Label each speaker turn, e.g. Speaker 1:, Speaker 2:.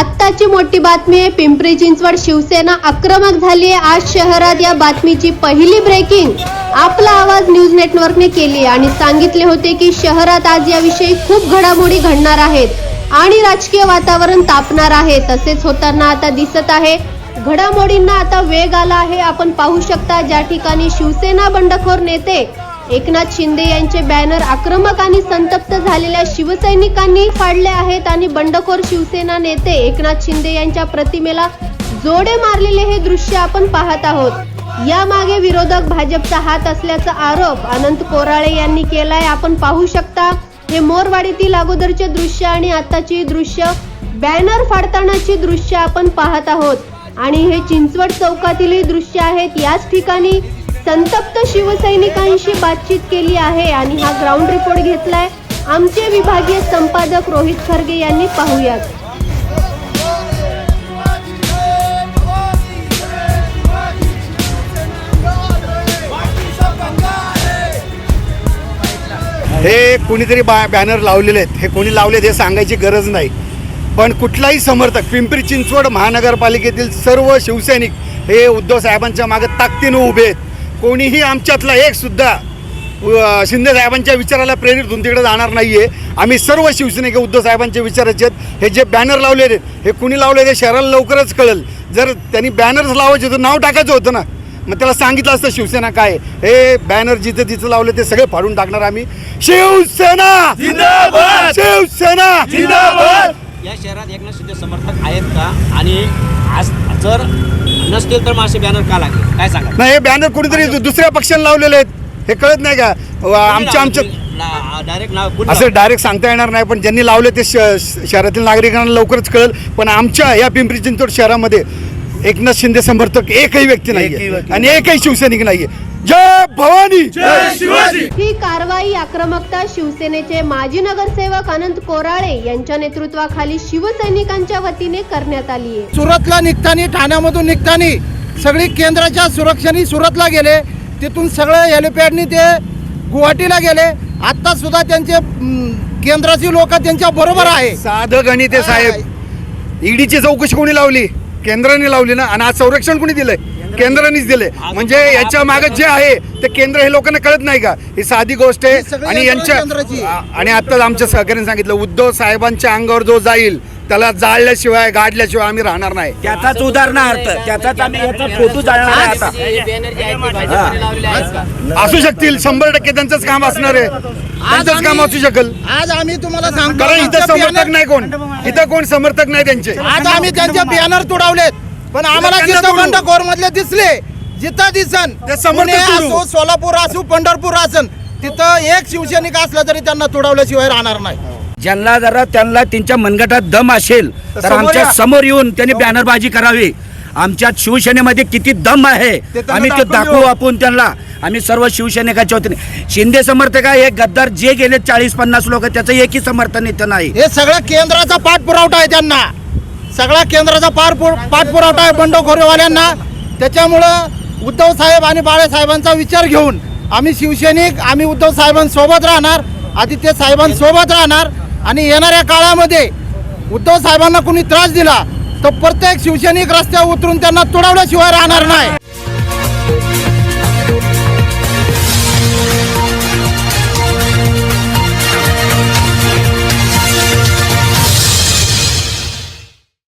Speaker 1: आत्ताची मोठी बातमी आहे. पिंपरी चिंचवड शिवसेना आक्रमक झाली आहे. आज शहरात या बातमीची पहिली ब्रेकिंग आपला आवाज न्यूज नेटवर्कने केली आहे. आणि सांगितले होते की शहरात आज याविषयी खूप घडामोडी घडणार आहेत. आणि राजकीय वातावरण तापणार आहे. तसेच होताना आता दिसत आहे. घडामोडींना आता वेग आला आहे. आपण पाहू शकता ज्या ठिकाणी शिवसेना बंडखोर नेते एकनाथ शिंदे यांचे बॅनर आक्रमक आणि संतप्त झालेल्या शिवसैनिकांनी फाडले आहेत आणि बंडखोर शिवसेना नेते एकनाथ शिंदे यांच्या प्रतिमेला जोडे मारलेले हे दृश्य आपण पाहत आहोत. यामागे विरोधक भाजपचा हात असल्याचा आरोप अनंत कोराळे यांनी केलाय. आपण पाहू शकता हे मोरवाडीतील अगोदरचे दृश्य आणि आताची दृश्य बॅनर फाडतानाची दृश्य आपण पाहत आहोत. आणि हे चिंचवड चौकातीलही दृश्य आहेत. याच ठिकाणी संतप्त शिवसैनिकांशी बातचीत केली आहे आणि हा ग्राउंड रिपोर्ट घेतलाय. आमचे विभागीय संपादक रोहित खरगे यांनी पाहूयात.
Speaker 2: हे कोणीतरी बा बॅनर लावलेले आहेत. हे कोणी लावलेत हे सांगायची गरज नाही. पण कुठलाही समर्थक पिंपरी चिंचवड महानगरपालिकेतील सर्व शिवसैनिक हे उद्धव साहेबांच्या मागे ताकदीनं उभे आहेत. कोणीही आमच्यातला एक सुद्धा शिंदे साहेबांच्या विचाराला प्रेरित होऊन तिकडे जाणार नाही आहे आम्ही सर्व शिवसैनिक उद्धव साहेबांच्या विचाराचे आहेत. हे जे बॅनर लावलेले आहेत हे कुणी लावले ते शहराला लवकरच कळेल. जर त्यांनी बॅनर्स लावायचे होतं नाव टाकायचं होतं ना. मग त्याला सांगितलं असतं शिवसेना काय. हे बॅनर जिथं तिथं लावले ते सगळे फाडून टाकणार आम्ही. शिवसेना! शिवसेना!
Speaker 3: शहरात एकनाथ शिंदे समर्थक आहेत का? आणि आज जर नसतील तर मग असे बॅनर का लागले? काय सांगा
Speaker 2: नाही हे बॅनर कोणीतरी दु- दुसऱ्या पक्षाला लावलेले आहेत. हे कळत नाही का? व आमच्या आमच्या
Speaker 3: डायरेक्ट नाव कुणी
Speaker 2: असं डायरेक्ट सांगता येणार नाही पण ज्यांनी लावले ते श श- शहरातील नागरिकांना लवकरच कळेल. पण आमच्या या पिंपरी चिंचवड शहरामध्ये एकनाथ शिंदे समर्थक एकही व्यक्ती नाही आणि एकही शिवसैनिक नाहीये. जय भवानी!
Speaker 1: ही कारवाई आक्रमकता शिवसेनेचे माजी नगरसेवक अनंत कोराळे यांच्या नेतृत्वाखाली शिवसैनिकांच्या वतीने करण्यात आली आहे.
Speaker 4: सुरतला निघतानी ठाण्यामधून निघतानी सगळी केंद्राच्या सुरक्षेने सुरतला गेले. तिथून सगळं हेलिपॅडनी ते गुवाहाटीला गेले. आत्ता सुद्धा त्यांचे केंद्राची लोक त्यांच्या बरोबर आहे.
Speaker 2: साधं गणित साहेब. ईडीची चौकशी कोणी लावली? केंद्राने लावली ना? आणि आज संरक्षण कोणी दिलंय? केंद्रानेच दिले. म्हणजे याच्या मागे जे आहे ते केंद्र हे लोकांना कळत नाही का? ही साधी गोष्ट
Speaker 4: ही
Speaker 2: आहे आणि यांच्या आणि आताच आमच्या सहकार्याने सांगितलं उद्धव साहेबांच्या अंगावर जो जाईल त्याला जाळल्याशिवाय गाडल्याशिवाय आम्ही राहणार नाही.
Speaker 5: त्याचाच उदाहरणार्थ त्याचाच आम्ही याचा फोटो जाळणार आहे आता.
Speaker 2: असू शकतील शंभर टक्के त्यांचंच काम असणार आहे. त्यांचंच काम असू शकल.
Speaker 4: आज आम्ही तुम्हाला सांगतो
Speaker 2: कारण इथं समर्थक नाही कोण. इथं कोण समर्थक नाही त्यांचे.
Speaker 4: आज आम्ही त्यांचे बॅनर तुडवलेत. पण आम्हाला जिथं. बंडखोर मधले दिसले जिथं दिसन पुणे. असो सोलापूर असो पंढरपूर असन तिथं एक शिवसैनिक असला तरी त्यांना तुडवल्याशिवाय राहणार नाही
Speaker 5: ज्यांना जरा त्यांना त्यांच्या मनगटात दम असेल तर आमच्या. समोर येऊन त्यांनी बॅनरबाजी करावी आमच्या शिवसेनेमध्ये किती दम आहे आम्ही ते दाखवू. आपण त्यांना आम्ही सर्व शिवसैनिकाच्या वतीने शिंदे समर्थक आहे हे गद्दार जे गेले चाळीस पन्नास लोक त्याचं एकही समर्थन इथं नाही
Speaker 4: हे सगळं केंद्राचा पाठपुरावठा आहे त्यांना सगळा केंद्राचा पार पाठपुरावा आहे बंडखोरेवाल्यांना. त्याच्यामुळं उद्धव साहेब आणि बाळासाहेबांचा विचार घेऊन आम्ही शिवसैनिक आम्ही उद्धव साहेबांसोबत राहणार आदित्य साहेबांसोबत राहणार आणि येणाऱ्या काळामध्ये उद्धव साहेबांना कुणी त्रास दिला तर प्रत्येक शिवसैनिक रस्त्यावर उतरून त्यांना तुडवल्याशिवाय राहणार नाही.